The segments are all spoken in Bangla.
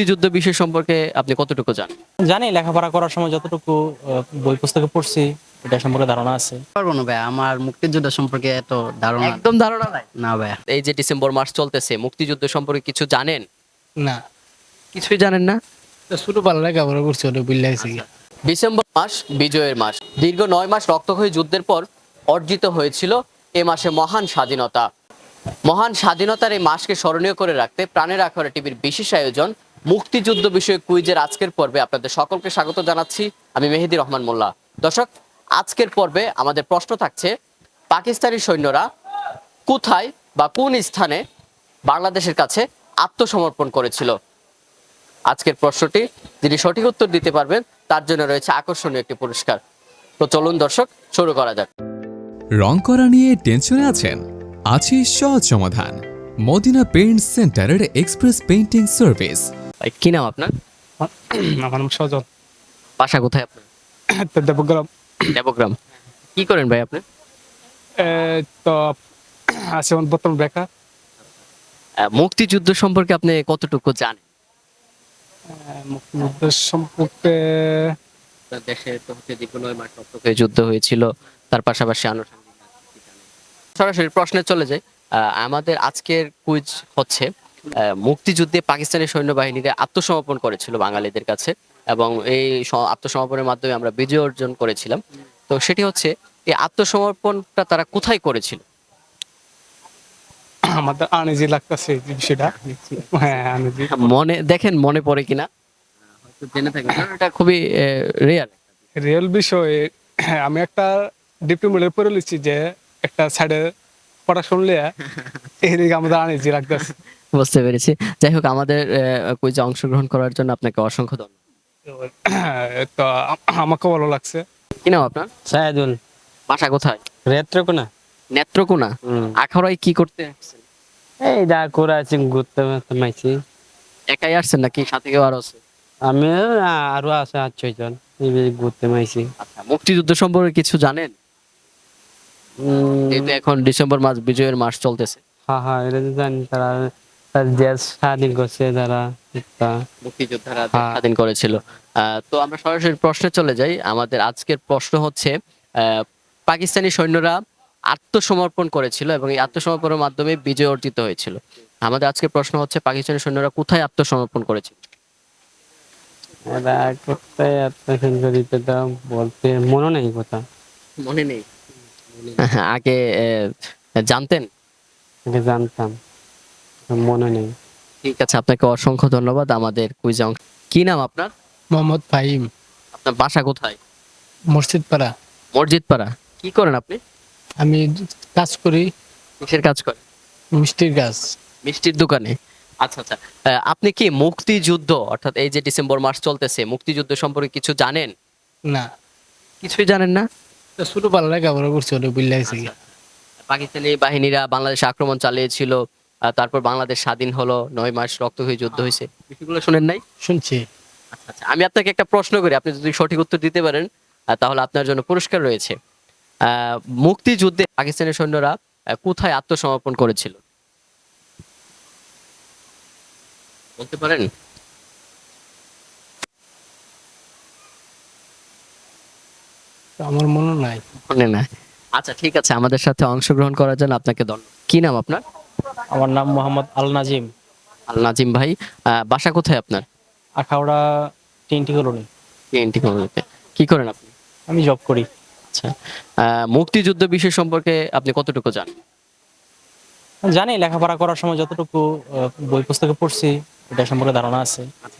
মুক্তিযুদ্ধ বিষয় সম্পর্কে আপনি কতটুকু জানেন? জানি লেখাপড়া করার সময় যতটুকু বই পুস্তকে পড়ছি এটা সম্পর্কে ধারণা আছে। পারব না ভাই আমার মুক্তিযুদ্ধ সম্পর্কে এত ধারণা একদম ধারণা নাই। না ভাই এই যে ডিসেম্বর মাস চলতেছে মুক্তিযুদ্ধ সম্পর্কে কিছু জানেন? না। কিছুই জানেন না? ছোট পাল্লা লেখাপড়া করছে ওটা বুঝলে গেছে কি ডিসেম্বর মাস বিজয়ের মাস। দীর্ঘ নয় মাস রক্তক্ষয়ী যুদ্ধের পর অর্জিত হয়েছিল এ মাসে মহান স্বাধীনতা। মহান স্বাধীনতার এই মাসকে স্মরণীয় করে রাখতে প্রাণের আখড়া টিভির বিশেষ আয়োজন মুক্তিযুদ্ধ বিষয়ক কুইজের আজকের পর্বে আপনাদের সকলকে স্বাগত জানাচ্ছি। আমি মেহেদি রহমান মোল্লা। দর্শক, আজকের পর্বে আমাদের প্রশ্ন থাকছে, পাকিস্তানি সৈন্যরা কোথায় বা কোন স্থানে বাংলাদেশের কাছে আত্মসমর্পণ করেছিল? আজকের প্রশ্নটি যিনি সঠিক উত্তর দিতে পারবেন, তার জন্য রয়েছে আকর্ষণীয় একটি পুরস্কার। তো চলুন দর্শক, শুরু করা যাক। রং করা নিয়ে টেনশনে আছেন? আছে সহজ সমাধান। মদিনা পেইন্ট সেন্টারের এক্সপ্রেস পেইন্টিং সার্ভিস। ভাই, কি নাম আপনার? আমার নাম সজল। বাসা কোথায় আপনার? দেবগ্রাম। দেবগ্রাম। কি করেন ভাই আপনি? তো আছে বর্তমান বেকার। মুক্তিযুদ্ধ সম্পর্কে আপনি কতটুকু জানেন? এ, মুক্তিযুদ্ধের সম্পর্কে দেশে তো হচ্ছে দীর্ঘ নয় রক্তক্ষয়ী যুদ্ধ হয়েছিল তার পাশাপাশি আনুষঙ্গিক সরাসরি প্রশ্নে চলে যাই। আহ, আমাদের আজকের কুইজ হচ্ছে মুক্তিযুদ্ধে পাকিস্তানি সৈন্যবাহিনীরা আত্মসমর্পণ করেছিল বাঙালিদের কাছে এবং এই আত্মসমর্পণের মাধ্যমে আমরা বিজয় অর্জন করেছিলাম। তো সেটি হচ্ছে এই আত্মসমর্পণটা তারা কোথায় করেছিল? আমাদের আনিজি লাগতেছে বিষয়টা। হ্যাঁ আনিজি। মনে দেখেন মনে পড়ে কিনা? জেনে থাকবেন এটা খুবই রেয়ার রিয়েল বিষয়ে হ্যাঁ, আমি একটা ডিপ্লোমেটের পড়ে লিখছি যে একটা সাইডে পড়া শুনলে এদিকে আমাদের আনিজি লাগতেছে বুঝতে পেরেছি। যাই হোক আমাদের কুইজে অংশগ্রহণ করার জন্য আপনাকে অসংখ্য ধন্যবাদ। তো আমাকে ভালো লাগছে। কি নাম আপনার? সায়াদুল। বাসা কোথায়? রেত্রকোনা নেত্রকোনা? আখাউড়ায় কি করতে আসছেন? এই যা করে আছি ঘুরতে মাইছি। একাই আসছেন নাকি সাথে কেউ আরও আছে? আমি আরও আছে আর ছয়জন। এই ঘুরতে মাইছি। আচ্ছা মুক্তিযুদ্ধ সম্পর্কে কিছু জানেন? যেহেতু এখন ডিসেম্বর মাস বিজয়ের মাস চলতেছে। হ্যাঁ হ্যাঁ এটা তো জানি তারা দেশ স্বাধীন করছে তারা মুক্তিযোদ্ধারা। স্বাধীন করেছিল। তো আমরা সরাসরি প্রশ্নে চলে যাই। আমাদের আজকের প্রশ্ন হচ্ছে পাকিস্তানি সৈন্যরা আত্মসমর্পণ করেছিল এবং এই আত্মসমর্পণের মাধ্যমে বিজয় অর্জিত হয়েছিল। আমাদের আজকের প্রশ্ন হচ্ছে পাকিস্তানি সৈন্যরা কোথায় আত্মসমর্পণ করেছিল? মনে নেই কথা। মনে নেই? আগে জানতেন? আগে জানতাম। মনে নেই। ঠিক আছে আপনাকে অসংখ্য ধন্যবাদ আমাদের কুইজে অংশ। কি নাম আপনার? মোহাম্মদ ফাহিম। আপনার বাসা কোথায়? মসজিদ পাড়া মসজিদ পাড়া কি করেন আপনি? আমি কাজ করি। কিসের কাজ করেন? মিষ্টির কাজ। মিষ্টির দোকানে। আচ্ছা আচ্ছা। আহ, আপনি কি মুক্তিযুদ্ধ অর্থাৎ এই যে ডিসেম্বর মাস চলতেছে মুক্তিযুদ্ধ সম্পর্কে কিছু জানেন? না। কিছুই জানেন না? তো ছোট পাল্লা লেখাপড়া করছে ওটা বুঝলে পাকিস্তানি বাহিনীরা বাংলাদেশে আক্রমণ চালিয়েছিল তারপর বাংলাদেশ স্বাধীন হলো নয় মাস রক্ত হয়ে যুদ্ধ হয়েছে। বিষয়গুলো শুনেন নাই? শুনছি। আচ্ছা আচ্ছা আমি আপনাকে একটা প্রশ্ন করি আপনি যদি সঠিক উত্তর দিতে পারেন তাহলে আপনার জন্য পুরস্কার রয়েছে। আহ, মুক্তিযুদ্ধে পাকিস্তানের সৈন্যরা কোথায় আত্মসমর্পণ করেছিল? বলতে পারেন? আমার মনে নাই। মনে না আচ্ছা ঠিক আছে আমাদের সাথে অংশগ্রহণ করার জন্য আপনাকে ধন্যবাদ। কি নাম আপনার? আমার নাম মোহাম্মদ আল নাজিম আল নাজিম ভাই বাসা কোথায় আপনার? আখাউড়া তিনটি কলোনি। টিএনটি কলোনিতে। কি করেন আপনি? আমি জব করি। আচ্ছা মুক্তিযুদ্ধ বিষয় সম্পর্কে আপনি কতটুকু জানেন? জানি লেখাপড়া করার সময় যতটুকু বই পুস্তকে পড়ছি এটা সম্পর্কে ধারণা আছে। আহ,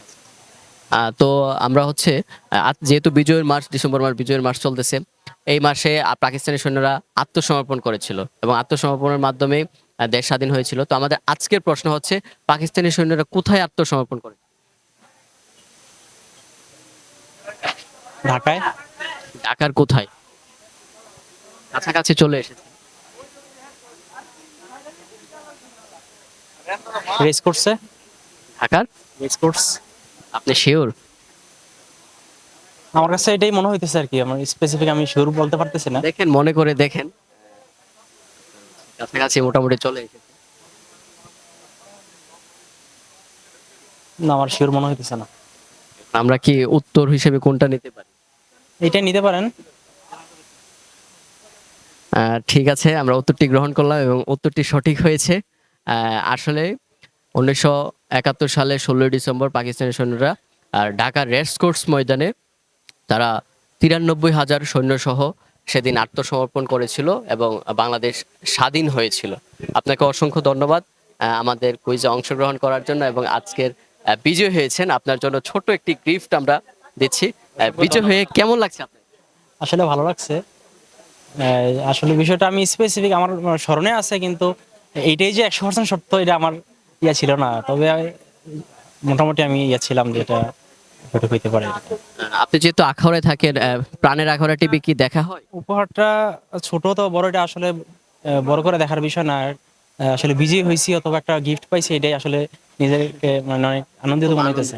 তো আমরা হচ্ছে যেহেতু বিজয়ের মাস ডিসেম্বর মাস বিজয়ের মাস চলতেছে এই মাসে পাকিস্তানি সৈন্যরা আত্মসমর্পণ করেছিল এবং আত্মসমর্পণের মাধ্যমে দেশ স্বাধীন হয়েছিল। তো আমাদের আজকের প্রশ্ন হচ্ছে পাকিস্তানি সৈন্যরা কোথায় আত্মসমর্পণ করে? ঢাকায়? ঢাকার কোথায়? কাছাকাছি চলে এসেছে। রেস করছে ঢাকার? রেস কোর্স আপনি শিওর আমার কাছে এটাই মনে হইতেছে আর কি আমার স্পেসিফিক আমি শিওর বলতে পারতেছি না। দেখেন মনে করে দেখেন। কাছাকাছি মোটামুটি চলে এসেছে। না আমার শিওর মনে হইতেছে না। আমরা কি উত্তর হিসেবে কোনটা নিতে পারি? এইটাই নিতে পারেন। আহ, ঠিক আছে আমরা উত্তরটি গ্রহণ করলাম এবং উত্তরটি সঠিক হয়েছে। আসলে উনিশশো একাত্তর সালে ষোলোই ডিসেম্বর পাকিস্তানি সৈন্যরা আর ঢাকার রেস কোর্স ময়দানে তারা তিরানব্বই হাজার সৈন্যসহ সেদিন আত্মসমর্পণ করেছিল এবং বাংলাদেশ স্বাধীন হয়েছিল। আপনাকে অসংখ্য ধন্যবাদ আমাদের কুইজে অংশগ্রহণ করার জন্য এবং আজকের বিজয় হয়েছেন। আপনার জন্য ছোট একটি গিফট আমরা দিচ্ছি। বিজয় হয়ে কেমন লাগছে আপনার? আসলে ভালো লাগছে। আসলে বিষয়টা আমি স্পেসিফিক আমার স্মরণে আছে কিন্তু এইটাই যে একশো পার্সেন্ট সত্য এটা আমার ইয়া ছিল না তবে মোটামুটি আমি ইয়া ছিলাম যে এটা সঠিক হইতে পারে। আপনি যেহেতু আখাউড়ায় থাকেন প্রাণের আখাউড়া টিভি কি দেখা হয়? উপহারটা ছোট তো বড় এটা আসলে বড় করে দেখার বিষয় না আসলে বিজয়ী হয়েছি অথবা একটা গিফট পাইছি এটাই আসলে নিজেকে মানে অনেক আনন্দিত মনে হইতেছে।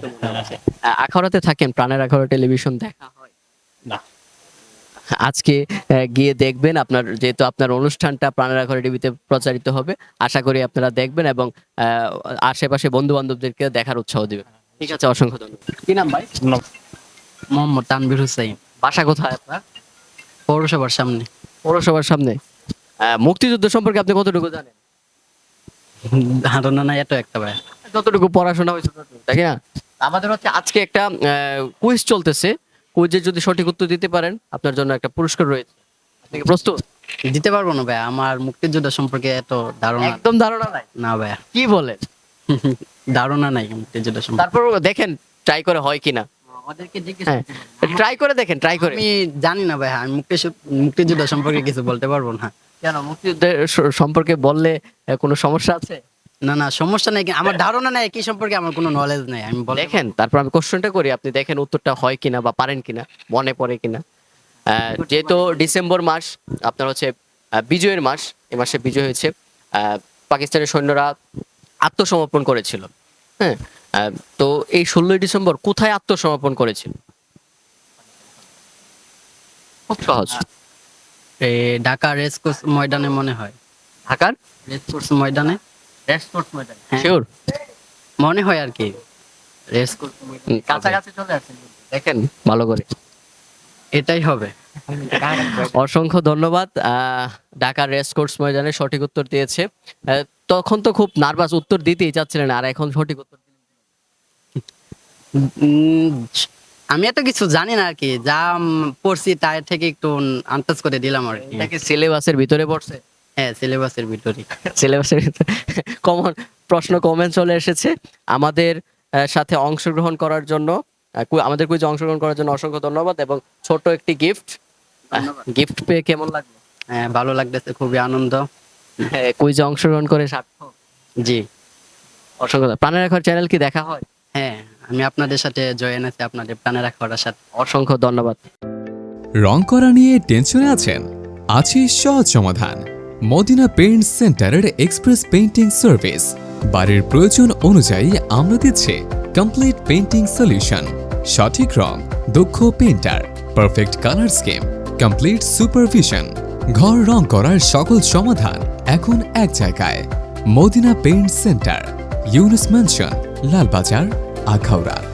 আখাউড়াতে থাকেন প্রাণের আখাউড়া টেলিভিশন দেখা হয়। না। আজকে গিয়ে দেখবেন আপনার যেহেতু আপনার অনুষ্ঠানটা প্রাণের আখাউড়া টিভিতে প্রচারিত হবে আশা করি আপনারা দেখবেন এবং আহ, আশেপাশে বন্ধু বান্ধবদেরকে দেখার উৎসাহ দিবেন। ঠিক আছে অসংখ্য ধন্যবাদ। কি নাম ভাই? মোহাম্মদ তানবির হুসাইন। বাসা কোথায় আপনার? পৌরসভার সামনে। পৌরসভার সামনে। আহ, মুক্তিযুদ্ধ সম্পর্কে আপনি কতটুকু জানেন? ধারণা নাই এত একটা ভাই। যতটুকু পড়াশোনা হয়েছে তাই না? আমাদের হচ্ছে আজকে একটা কুইজ চলতেছে। কুইজে যদি সঠিক উত্তর দিতে পারেন আপনার জন্য একটা পুরস্কার রয়েছে। আপনি কি প্রস্তুত? দিতে পারব না ভাই আমার মুক্তিযুদ্ধ সম্পর্কে এত ধারণা একদম ধারণা নাই। না ভাই কি বলেন? ধারণা নাই মুক্তিযুদ্ধ সম্পর্কে। তারপর দেখেন ট্রাই করে হয় কিনা। আমাদেরকে জিজ্ঞেস হ্যাঁ ট্রাই করে দেখেন ট্রাই করে। আমি জানি না ভাই আমি মুক্তি মুক্তিযুদ্ধ সম্পর্কে কিছু বলতে পারব না। কেন মুক্তিযুদ্ধের স- সম্পর্কে বললে কোনো সমস্যা আছে? না না সমস্যা নাই আমার ধারণা নাই কি সম্পর্কে আমার কোনো নলেজ নাই আমি দেখেন তারপর আমি কোশ্চেনটা করি আপনি দেখেন উত্তরটা হয় কিনা বা পারেন কিনা মনে পড়ে কিনা। যেহেতু ডিসেম্বর মাস আপনার হচ্ছে বিজয়ের মাস এ মাসে বিজয় হয়েছে পাকিস্তানের সৈন্যরা আত্মসমর্পণ করেছিল হ্যাঁ? তো এই ষোলোই ডিসেম্বর কোথায় আত্মসমর্পণ করেছিল? খুব সহজ। ঢাকা রেস কোর্স ময়দানে মনে হয়। ঢাকার? রেস কোর্স ময়দানে। হ্যাঁ। শিওর মনে হয় আর কি। রেস কাছাকাছি চলে আসেন। দেখেন ভালো করে। এটাই হবে। অসংখ্য ধন্যবাদ। ঢাকার রেস কোর্স ময়দানে সঠিক উত্তর দিয়েছে। তখন তো খুব নার্ভাস উত্তর দিতেই চাচ্ছিলেন আর এখন সঠিক উত্তর আমি এত কিছু জানি না আর কি। যা পড়ছি তার থেকে একটু আন্দাজ করে দিলাম আর কি। সিলেবাসের ভিতরে পড়ছে? হ্যাঁ সিলেবাসের ভিতরে সিলেবাসের ভিতরে। কমন প্রশ্ন কমেন্ট চলে এসেছে। আমাদের সাথে অংশগ্রহণ করার জন্য আমাদের কুইজে অংশগ্রহণ করার জন্য অসংখ্য ধন্যবাদ এবং ছোট একটি গিফট গিফট পেয়ে কেমন লাগল? হ্যাঁ ভালো লাগতেছে খুবই আনন্দ। কুইজে অংশগ্রহণ করে সার্থক। জি। অসংখ্য। প্রাণের এখন চ্যানেল কি দেখা হয়? হ্যাঁ আমি আপনাদের সাথে জয়েন আছি আপনাদের প্রাণের রাখার সাথে অসংখ্য ধন্যবাদ। রং করা নিয়ে টেনশনে আছেন? আছে সহজ সমাধান। মদিনা পেইন্ট সেন্টারের এক্সপ্রেস পেইন্টিং সার্ভিস। বাড়ির প্রয়োজন অনুযায়ী আমরা দিচ্ছি। Complete painting solution. সঠিক রং, দক্ষ painter, perfect colour scheme, complete supervision. ঘর রং করার সকল সমাধান এখন এক জায়গায়। Madina paint centre, Yunus mansion, Lalbazar, Akhaura.